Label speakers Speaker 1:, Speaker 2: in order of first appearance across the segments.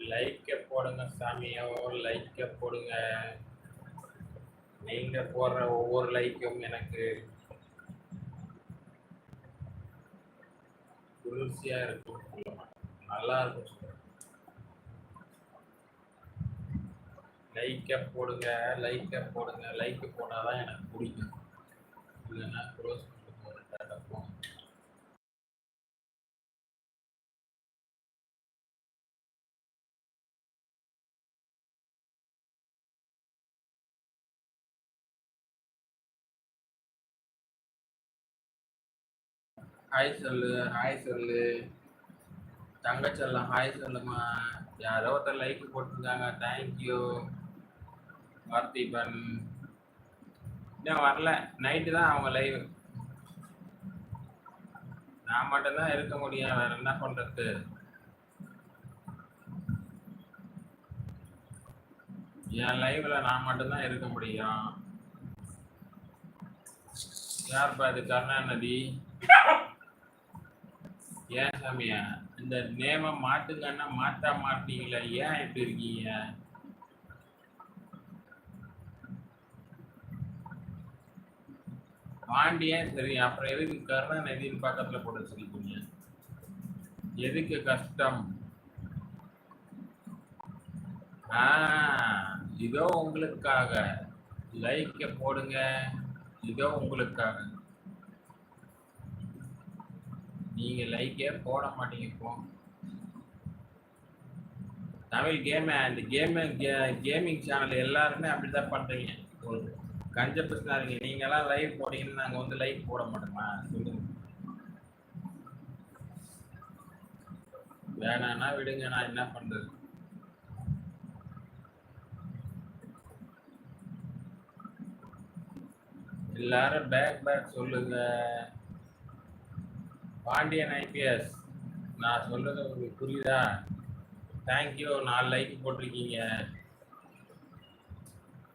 Speaker 1: லைக்க போடுங்க சாமியோ லைக்க போடுங்க நீங்க போடுற ஒவ்வொரு லைக்கும் எனக்கு குளிர்ச்சியா இருக்கும் சொல்ல மாட்டேன். நல்லா இருக்கும் சொல்றேன். லைக்க போடுங்க லைக்க போடுங்க லைக் போட்டாதான் எனக்கு பிடிக்கும் இல்லைன்னா க்ளோஸ் பண்ணிட்டு ஹாய் சொல்லு ஹாய் சொல்லு. தங்கச்செல்லாம் ஹாய் சொல்லுமா? யாரோ ஒருத்தர் லைக் போட்டிருக்காங்க தேங்க்யூ பார்த்திபன். இன்னும் வரல. நைட்டு தான் அவங்க லைவ் நான் மட்டும்தான் இருக்க முடியும். வேற என்ன பண்ணுறது என் லைவ்ல நான் மட்டும்தான் இருக்க முடியும். யார்ப்பா இது? கருணாநிதி. ஏன் சாமியா? இந்த நேம மாட்டுங்கன்னா மாத்தா மாட்டீங்களா? ஏன் இப்படி இருக்கீங்க? பாண்டியன் சரி அப்புறம் எதுக்கு கருணாநிதியின் பக்கத்துல போட்டு வச்சிருக்கீங்க? எதுக்கு கஷ்டம்? ஆ இதோ உங்களுக்காக. லைக்கை போடுங்க. இதோ உங்களுக்காக. நீங்க லைக்கே போட மாட்டீங்க இப்போ. தமிழ் கேம் அந்த கேம் கேமிங் சேனல் எல்லாருமே அப்படிதான் பண்றீங்க. ஒரு கஞ்ச பிரச்சனை இருக்கு. நீங்க எல்லாம் லைவ் போட்டீங்கன்னா நாங்க வந்து லைக் போட மாட்டோமா? சொல்லுங்க. வேணாம்னா விடுங்க நான் என்ன பண்றது? எல்லாரும் பேக் பேக் சொல்லுங்க. பாண்டியன் ஐபிஎஸ். நான் சொல்றது உங்களுக்கு புரியுதா? தேங்க்யூ நாலு லைக் போட்டிருக்கீங்க.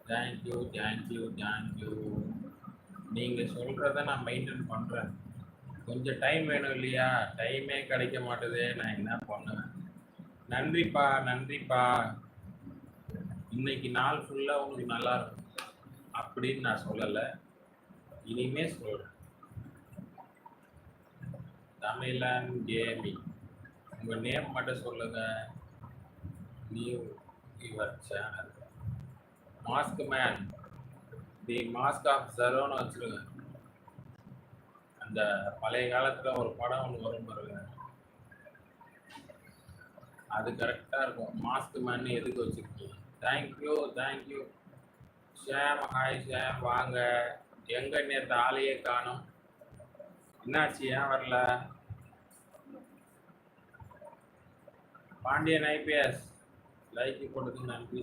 Speaker 1: தேங்க்யூ தேங்க்யூ தேங்க்யூ நீங்கள் சொல்கிறத நான் மெயின்டைன் பண்ணுறேன் கொஞ்சம் டைம் வேணும் இல்லையா? டைமே கிடைக்க மாட்டுது. நான் என்ன பண்ணுவேன்? நன்றிப்பா நன்றிப்பா. இன்னைக்கு நாள் ஃபுல்லாக உங்களுக்கு நல்லா இருக்கும். அப்படின்னு நான் சொல்லலை. இனிமே சொல்கிறேன் தமிழன் கேமிங் உங்கள் நேம் மட்டும் சொல்லுங்கள் new your channel mask man the mask of ஜரோன்னு வச்சுருங்க. அந்த பழைய காலத்தில் ஒரு படம் ஒன்று வரும் பாருங்க. அது கரெக்டாக இருக்கும். மாஸ்க் மேன் எதுக்கு வச்சுருக்கீங்க? Thank you thank you shame hi shame வாங்க. எங்கே நேற்று ஆளையே காணும். என்னாச்சு ஏன் வரல. பாண்டியன் ஐபிஎஸ் லைக் போட்டதுக்கு நன்றி.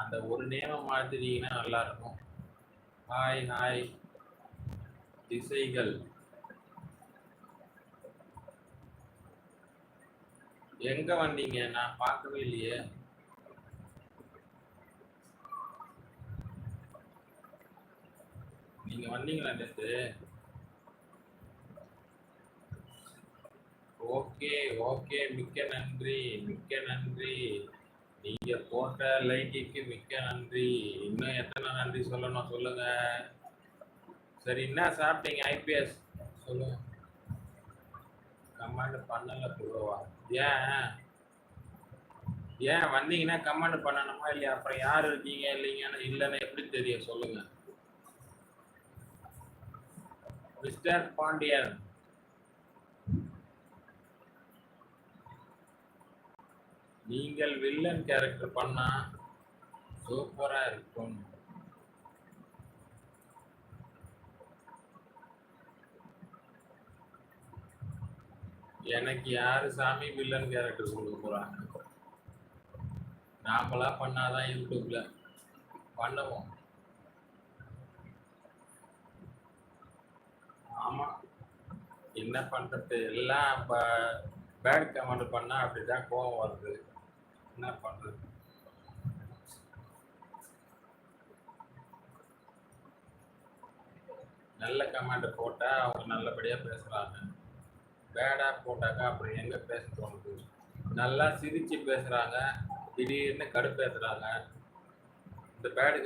Speaker 1: அந்த ஒரு நேமம் மாத்திட்டீங்கன்னா நல்லா இருக்கும் ஹாய் ஹாய் திசைகள். எங்க வந்தீங்க? நான் பார்க்கவே இல்லையே. நீங்க வந்தீங்களா நேற்று ஓகே ஓகே. மிக்க நன்றி மிக்க நன்றி. நீங்க போட்ட லைக்குக்கு மிக்க நன்றி. இன்னும் எத்தனை நன்றி சொல்லணும் சொல்லுங்க. சரி என்ன சாப்பிட்டீங்க? ஐபிஎஸ். சொல்லுங்க. கமெண்ட் பண்ணல ப்ரோவா ஏன்? ஏன்? வந்தீங்கன்னா கமெண்ட் பண்ணணுமா இல்லையா? அப்புறம் யார் இருக்கீங்க இல்லைங்கன்னு இல்லைன்னு எப்படி தெரியும்? சொல்லுங்க. மிஸ்டர் பாண்டியன். நீங்கள் வில்லன் கேரக்டர் பண்ணா சூப்பரா இருக்கும். எனக்கு யாரு சாமி வில்லன் கேரக்டர் கொடுக்க போறாங்க? நாமளா பண்ணாதான் யூடியூப்ல பண்ணுவோம். ஆமா. என்ன பண்றது? எல்லாம் பேட் கமெண்ட் பண்ணா அப்படிதான் கோபம் வருது. என்ன பண்ணுறது நல்ல கமெண்ட் போட்டா அவங்க நல்லபடியா பேசுறாங்க. பேடா போட்டாக்கா அப்படி எங்க பேச தோணுது? நல்லா சிரிச்சு பேசுறாங்க. திடீர்னு கடுப்பேற்றுறாங்க இந்த பேடு